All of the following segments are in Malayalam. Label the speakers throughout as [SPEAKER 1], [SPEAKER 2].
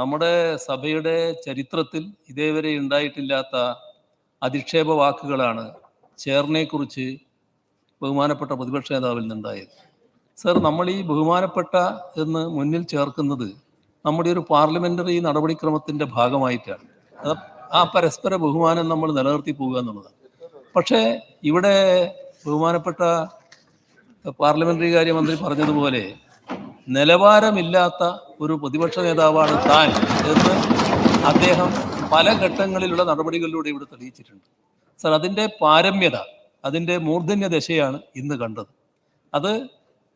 [SPEAKER 1] നമ്മുടെ സഭയുടെ ചരിത്രത്തിൽ ഇതേവരെ ഉണ്ടായിട്ടില്ലാത്ത അധിക്ഷേപ വാക്കുകളാണ് ചേർനെക്കുറിച്ച് ബഹുമാനപ്പെട്ട പ്രതിപക്ഷ നേതാവിൽ നിന്നുണ്ടായത്. സർ നമ്മൾ ഈ ബഹുമാനപ്പെട്ട എന്ന് മുന്നിൽ ചേർക്കുന്നത് നമ്മുടെ ഒരു പാർലമെന്ററി നടപടിക്രമത്തിന്റെ ഭാഗമായിട്ടാണ്. ആ പരസ്പര ബഹുമാനം നമ്മൾ നിലനിർത്തി പോകുക എന്നുള്ളതാണ്. പക്ഷേ ഇവിടെ ബഹുമാനപ്പെട്ട പാർലമെന്ററി കാര്യമന്ത്രി പറഞ്ഞതുപോലെ നിലവാരമില്ലാത്ത ഒരു പ്രതിപക്ഷ നേതാവാണ് താൻ എന്ന് അദ്ദേഹം പല ഘട്ടങ്ങളിലുള്ള നടപടികളിലൂടെ ഇവിടെ തെളിയിച്ചിട്ടുണ്ട്. സർ അതിന്റെ പാരമ്യത അതിന്റെ മൂർധന്യ ദശയാണ് ഇന്ന് കണ്ടത്. അത്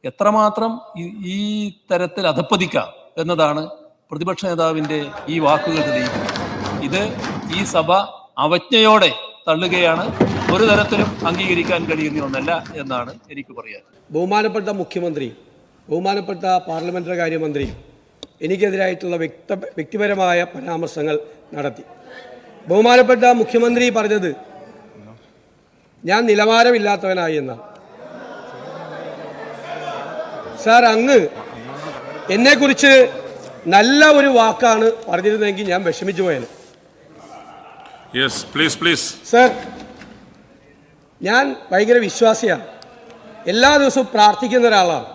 [SPEAKER 1] എത്രമാത്രം ഈ- തരത്തിൽ അധപ്പതിക്കാം എന്നതാണ് പ്രതിപക്ഷ നേതാവിന്റെ ഈ വാക്കുകൾ തെളിയിക്കുന്നത്. ഇത് ഈ സഭ അവജ്ഞയോടെ തള്ളുകയാണ്. ഒരു തരത്തിലും അംഗീകരിക്കാൻ കഴിയുന്ന ഒന്നല്ല എന്നാണ് എനിക്ക് പറയാൻ
[SPEAKER 2] ബഹുമാനപ്പെട്ട മുഖ്യമന്ത്രി ബഹുമാനപ്പെട്ട പാർലമെന്ററി കാര്യമന്ത്രി എനിക്കെതിരായിട്ടുള്ള വ്യക്ത വ്യക്തിപരമായ പരാമർശങ്ങൾ നടത്തി. ബഹുമാനപ്പെട്ട മുഖ്യമന്ത്രി പറഞ്ഞത് ഞാൻ നിലവാരമില്ലാത്തവനായി എന്നാണ് സാർ അങ്ങ് എന്നെക്കുറിച്ച് നല്ല ഒരു വാക്കാണ് പറഞ്ഞിരുന്നെങ്കിൽ ഞാൻ വിഷമിച്ചു പോയത്
[SPEAKER 3] പ്ലീസ് പ്ലീസ്
[SPEAKER 2] സർ ഞാൻ ഭയങ്കര വിശ്വാസിയാണ്. എല്ലാ ദിവസവും പ്രാർത്ഥിക്കുന്ന ഒരാളാണ്.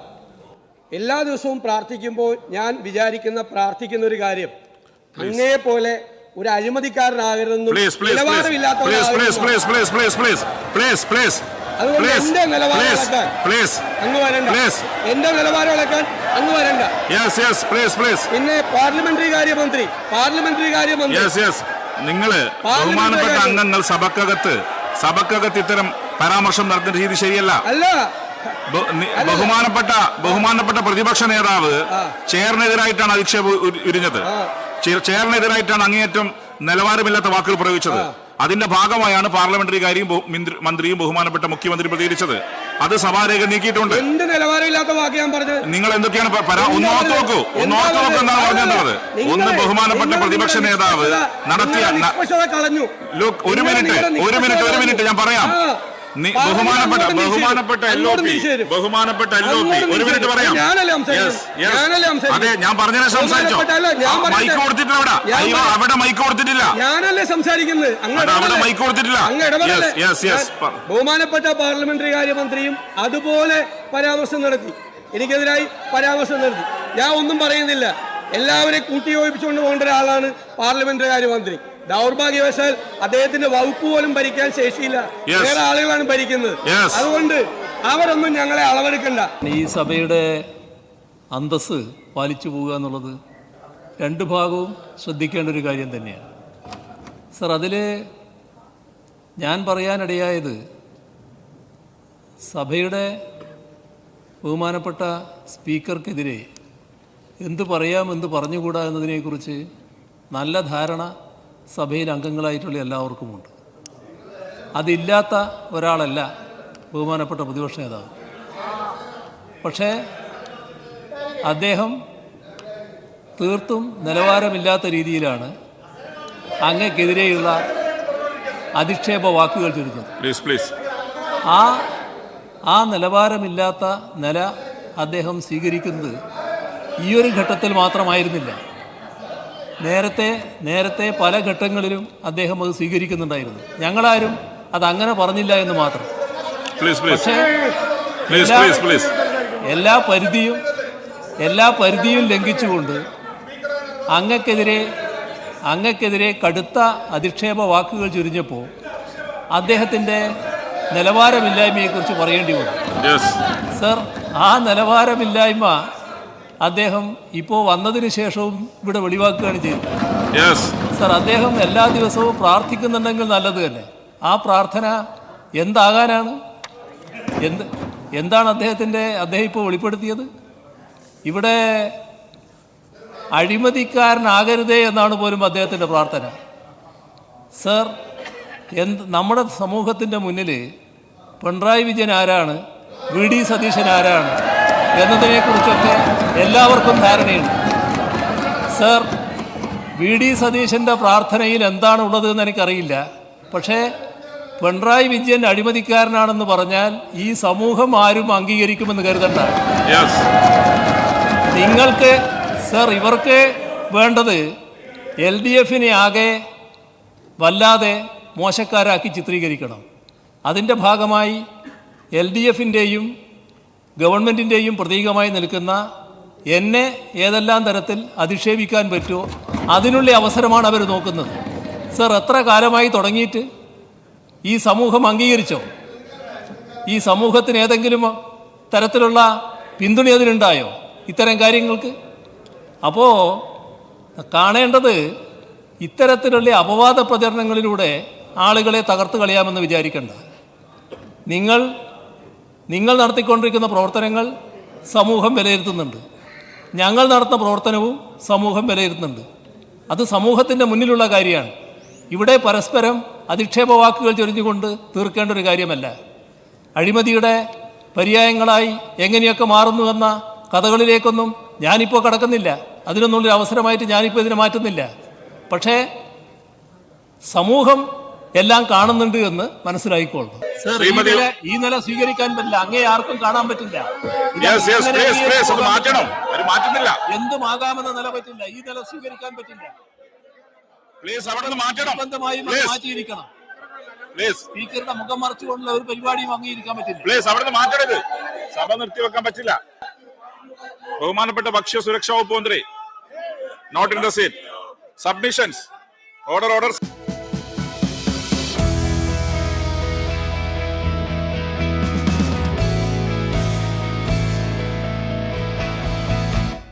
[SPEAKER 2] എല്ലാ ദിവസവും പ്രാർത്ഥിക്കുമ്പോൾ ഞാൻ വിചാരിക്കുന്ന പ്രാർത്ഥിക്കുന്ന ഒരു കാര്യം. അങ്ങേ പോലെ ഒരു അഴിമതിക്കാരനാകരുതെന്നും അതുകൊണ്ട്
[SPEAKER 3] പ്ലീസ്
[SPEAKER 2] എന്റെ നിലവാരം
[SPEAKER 3] പ്ലീസ്
[SPEAKER 2] ഇളക്കാൻ
[SPEAKER 3] പ്ലീസ്
[SPEAKER 2] അങ്ങ് വരണ്ട.
[SPEAKER 3] Please.
[SPEAKER 2] എന്റെ നിലവാരം ഇളക്കാൻ അങ്ങ് വരണ്ട.
[SPEAKER 3] യെസ് യെസ് പ്ലീസ് പ്ലീസ്
[SPEAKER 2] പിന്നെ പാർലമെന്ററി കാര്യമന്ത്രി പാർലമെന്ററി കാര്യമന്ത്രി.
[SPEAKER 3] യെസ് യെസ് നിങ്ങൾ ബഹുമാനപ്പെട്ട. അംഗങ്ങൾ സഭക്കകത്ത് സഭക്കകത്ത് ഇത്തരം പരാമർശം നടത്തുന്ന രീതി ശരിയല്ല.
[SPEAKER 2] അല്ല.
[SPEAKER 3] ബഹുമാനപ്പെട്ട ബഹുമാനപ്പെട്ട പ്രതിപക്ഷ നേതാവ് ചേറിനെതിരായിട്ടാണ് അധിക്ഷേപം ഉരിഞ്ഞത്. ചേറിനെതിരായിട്ടാണ് അങ്ങേയറ്റം നിലവാരമില്ലാത്ത വാക്കുകൾ പ്രയോഗിച്ചത്. അതിന്റെ ഭാഗമായാണ് പാർലമെന്ററി കാര്യം മന്ത്രിയും ബഹുമാനപ്പെട്ട മുഖ്യമന്ത്രി പ്രതികരിച്ചത്. അത് സഭാരേഖ നീക്കിയിട്ടുണ്ട്.
[SPEAKER 2] എന്ത് നിലവാരമില്ലാത്ത വാക്ക് ഞാൻ പറഞ്ഞത്?
[SPEAKER 3] നിങ്ങൾ എന്തൊക്കെയാണ് പ- പരാ- ഒന്ന് ഓർത്ത് നോക്കൂ. ഒന്നോർത്ത് നോക്കൂ എന്നാണ് പറഞ്ഞത് ഒന്ന് ബഹുമാനപ്പെട്ട പ്രതിപക്ഷ നേതാവ് നടത്തിയ ഒരു മിനിറ്റ്. ഒരു മിനിറ്റ് ഒരു മിനിറ്റ് ഞാൻ പറയാം. ബഹുമാനപ്പെട്ട ബഹുമാനപ്പെട്ട. എൽ ഒ പി ബഹുമാനപ്പെട്ട എൽ ഒ പി ഒരു മിനിറ്റ് പറയാം? അതെ ഞാൻ പറഞ്ഞതിനെ സംസാരിച്ചോ. മൈക്ക് കൊടുത്തിട്ടില്ല അവിടെ. അയ്യോ അവിടെ മൈക്ക് കൊടുത്തിട്ടില്ല.
[SPEAKER 2] ഞാനല്ലേ സംസാരിക്കുന്നത്?
[SPEAKER 3] അവിടെ മൈക്ക് കൊടുത്തിട്ടില്ല.
[SPEAKER 2] ബഹുമാനപ്പെട്ട പാർലമെന്ററി കാര്യമന്ത്രിയും അതുപോലെ പരാമർശം നടത്തി. എനിക്കെതിരായി പരാമർശം നടത്തി. ഞാൻ ഒന്നും പറയുന്നില്ല. എല്ലാവരെയും കൂട്ടിയോജിപ്പിച്ചുകൊണ്ട് പോകേണ്ട ഒരാളാണ് പാർലമെന്ററി കാര്യമന്ത്രി ദൗർഭാഗ്യവശാൽ അദ്ദേഹത്തിന്റെ വകുപ്പ് പോലും ഭരിക്കാൻ ശേഷിയില്ല. വേറെ ആളുകളാണ് ഭരിക്കുന്നത്. അതുകൊണ്ട് അവരൊന്നും ഞങ്ങളെ അളവെടുക്കണ്ട.
[SPEAKER 1] ഈ സഭയുടെ അന്തസ് പാലിച്ചു പോവുക എന്നുള്ളത് രണ്ട് ഭാഗവും ശ്രദ്ധിക്കേണ്ട ഒരു കാര്യം തന്നെയാണ്. സർ അതിൽ ഞാൻ പറയാനിടയായത് സഭയുടെ ബഹുമാനപ്പെട്ട സ്പീക്കർക്കെതിരെ എന്ത് പറയാം എന്ത് പറഞ്ഞുകൂടാ എന്നതിനെക്കുറിച്ച് നല്ല ധാരണ സഭയിൽ അംഗങ്ങളായിട്ടുള്ള എല്ലാവർക്കുമുണ്ട്. അതില്ലാത്ത ഒരാളല്ല ബഹുമാനപ്പെട്ട പ്രതിപക്ഷ നേതാവ്. പക്ഷേ അദ്ദേഹം തീർത്തും നിലവാരമില്ലാത്ത രീതിയിലാണ് അങ്ങക്കെതിരെയുള്ള അധിക്ഷേപ വാക്കുകൾ ചുരുക്കുന്നത്
[SPEAKER 3] പ്ലീസ് പ്ലീസ്
[SPEAKER 1] ആ ആ നിലവാരമില്ലാത്ത നില അദ്ദേഹം സ്വീകരിക്കുന്നത് ഈ ഒരു ഘട്ടത്തിൽ മാത്രമായിരുന്നില്ല. നേരത്തെ നേരത്തെ പല ഘട്ടങ്ങളിലും അദ്ദേഹം അത് സ്വീകരിക്കുന്നുണ്ടായിരുന്നു. ഞങ്ങളാരും അത് അങ്ങനെ പറഞ്ഞില്ല എന്ന് മാത്രം. പക്ഷേ എല്ലാ- പരിധിയും എല്ലാ പരിധിയും ലംഘിച്ചുകൊണ്ട് അങ്ങക്കെതിരെ അങ്ങക്കെതിരെ കടുത്ത അധിക്ഷേപ വാക്കുകൾ ചുരിഞ്ഞപ്പോൾ അദ്ദേഹത്തിന്റെ നിലവാരമില്ലായ്മയെക്കുറിച്ച് പറയേണ്ടി വന്നു. സർ ആ നിലവാരമില്ലായ്മ അദ്ദേഹം ഇപ്പോൾ വന്നതിന് ശേഷവും ഇവിടെ വെളിവാക്കുകയാണ് ചെയ്തത്. സർ അദ്ദേഹം എല്ലാ ദിവസവും പ്രാർത്ഥിക്കുന്നുണ്ടെങ്കിൽ നല്ലത് തന്നെ. ആ പ്രാർത്ഥന എന്താകാനാണ്? എന്ത് എന്താണ് അദ്ദേഹത്തിന്റെ അദ്ദേഹം ഇപ്പോൾ വെളിപ്പെടുത്തിയത്? ഇവിടെ അഴിമതിക്കാരനാകരുതേ എന്നാണ് പോലും അദ്ദേഹത്തിന്റെ പ്രാർത്ഥന. സർ എന്ത് നമ്മുടെ സമൂഹത്തിന്റെ മുന്നിൽ പിണറായി വിജയൻ ആരാണ്? വി ഡി സതീശൻ ആരാണ്? എന്നതിനെക്കുറിച്ചൊക്കെ എല്ലാവർക്കും ധാരണയുണ്ട്. സർ വി ഡി സതീശന്റെ പ്രാർത്ഥനയിൽ എന്താണ് ഉള്ളത് എന്ന് എനിക്കറിയില്ല പക്ഷേ പിണറായി വിജയൻ അഴിമതിക്കാരനാണെന്ന് പറഞ്ഞാൽ ഈ സമൂഹം ആരും അംഗീകരിക്കുമെന്ന് കരുതണ്ട. നിങ്ങൾക്ക് സർ ഇവർക്ക് വേണ്ടത് എൽ ഡി എഫിനെ ആകെ വല്ലാതെ മോശക്കാരാക്കി ചിത്രീകരിക്കണം. അതിന്റെ ഭാഗമായി എൽ ഡി എഫിന്റെയും ഗവൺമെന്റിന്റെയും പ്രതീകമായി നിൽക്കുന്ന എന്നെ ഏതെല്ലാം തരത്തിൽ അധിക്ഷേപിക്കാൻ പറ്റുമോ അതിനുള്ള അവസരമാണ് അവർ നോക്കുന്നത്. സർ എത്ര കാലമായി തുടങ്ങിയിട്ട് ഈ സമൂഹം അംഗീകരിച്ചോ? ഈ സമൂഹത്തിന് ഏതെങ്കിലും തരത്തിലുള്ള പിന്തുണ അതിനുണ്ടായോ ഇത്തരം കാര്യങ്ങൾക്ക്? അപ്പോൾ കാണേണ്ടത് ഇത്തരത്തിലുള്ള അപവാദ പ്രചരണങ്ങളിലൂടെ ആളുകളെ തകർത്ത് കളയാമെന്ന് വിചാരിക്കേണ്ട. നിങ്ങൾ നിങ്ങൾ നടത്തിക്കൊണ്ടിരിക്കുന്ന പ്രവർത്തനങ്ങൾ സമൂഹം വിലയിരുത്തുന്നുണ്ട്. ഞങ്ങൾ നടത്തുന്ന പ്രവർത്തനവും സമൂഹം വിലയിരുത്തുന്നുണ്ട്. അത് സമൂഹത്തിന്റെ മുന്നിലുള്ള കാര്യമാണ്. ഇവിടെ പരസ്പരം അധിക്ഷേപ വാക്കുകൾ ചൊരിഞ്ഞുകൊണ്ട് തീർക്കേണ്ട ഒരു കാര്യമല്ല. അഴിമതിയുടെ പര്യായങ്ങളായി എങ്ങനെയൊക്കെ മാറുന്നു എന്ന കഥകളിലേക്കൊന്നും ഞാനിപ്പോൾ കടക്കുന്നില്ല. അതിനൊന്നുള്ളൊരു അവസരമായിട്ട് ഞാനിപ്പോൾ ഇതിനെ മാറ്റുന്നില്ല. പക്ഷേ സമൂഹം എല്ലാം കാണുന്നുണ്ട് എന്ന് മനസ്സിലായിക്കൊള്ളണം ഈ നില- സ്വീകരിക്കാൻ പറ്റില്ല. അങ്ങേ ആർക്കും കാണാൻ പറ്റില്ല. എന്തുമാകാമെന്ന നില പറ്റില്ല. ഈ നില സ്വീകരിക്കാൻ പറ്റില്ല. നിർബന്ധമായും മാറ്റിയിരിക്കണം. സ്പീക്കറുടെ മുഖം മറച്ചുകൊണ്ടുള്ള ഒരു പരിപാടിയും അംഗീകരിക്കാൻ പറ്റില്ല.
[SPEAKER 3] പ്ലീസ് നിർത്തി വെക്കാൻ മാറ്റരുത് സഭ നിർത്തിവെക്കാൻ പറ്റില്ല. ബഹുമാനപ്പെട്ട ഭക്ഷ്യ സുരക്ഷാ വകുപ്പ് മന്ത്രി note in the seat submissions order order